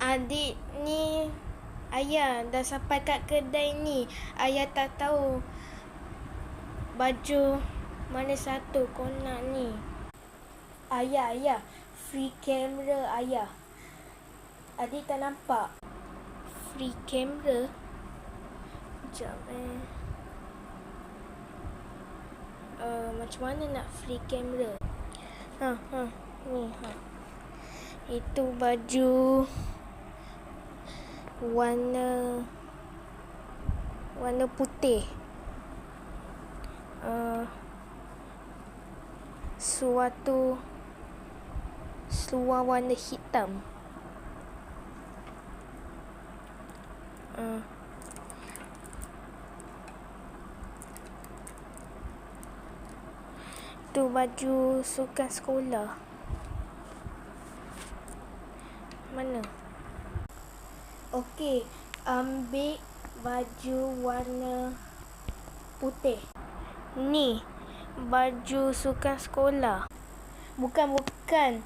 Adik ni ayah dah sampai kat kedai ni. Ayah tak tahu baju mana satu kau nak ni. Ayah, ayah. Free camera ayah. Adik tak nampak. Free camera? Sekejap eh. Uh, macam mana nak free camera? Ha, ha. Ni, ha. Itu baju warna warna putih. Uh, suatu seluar warna hitam. Uh, tu baju sukan sekolah. Mana? Okey, ambil baju warna putih. Ni baju sukan sekolah. Bukan bukan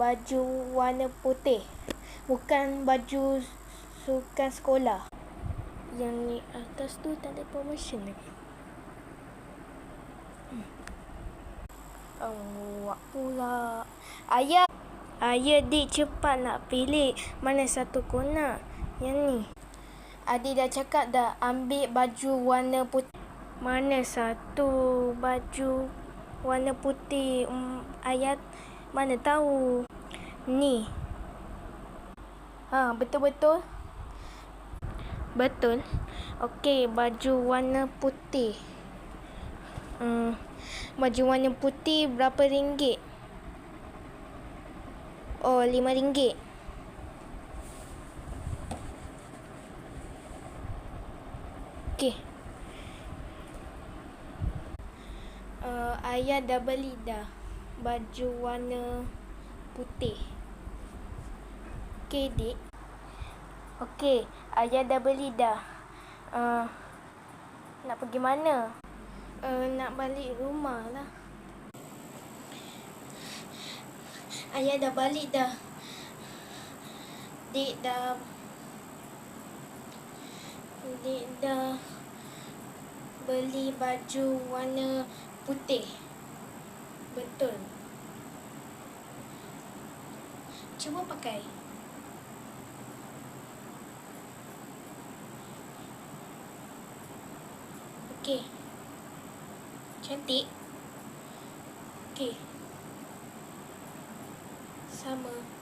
baju warna putih. Bukan baju sukan sekolah. Yang ni atas tu tak ada promotion lagi. Hmm. Awak pula. Ayah. Ayah, dik cepat nak pilih. Mana satu kau nak? Yang ni. Adik dah cakap dah ambil baju warna putih. Mana satu baju warna putih? Um, ayah mana tahu. Ni. Ha, betul-betul. Betul. Okey, baju warna putih. Hmm, baju warna putih berapa ringgit? Oh, lima ringgit. Okey. Uh, ayah dah beli dah baju warna putih. Okey, dik. Okey, ayah dah beli dah. Uh, nak pergi mana? Uh, nak balik rumah lah. Ayah dah balik dah. Dik dah Dik dah beli baju warna putih. Betul. Cuba pakai. Okey. Cantik. Okey 他吗？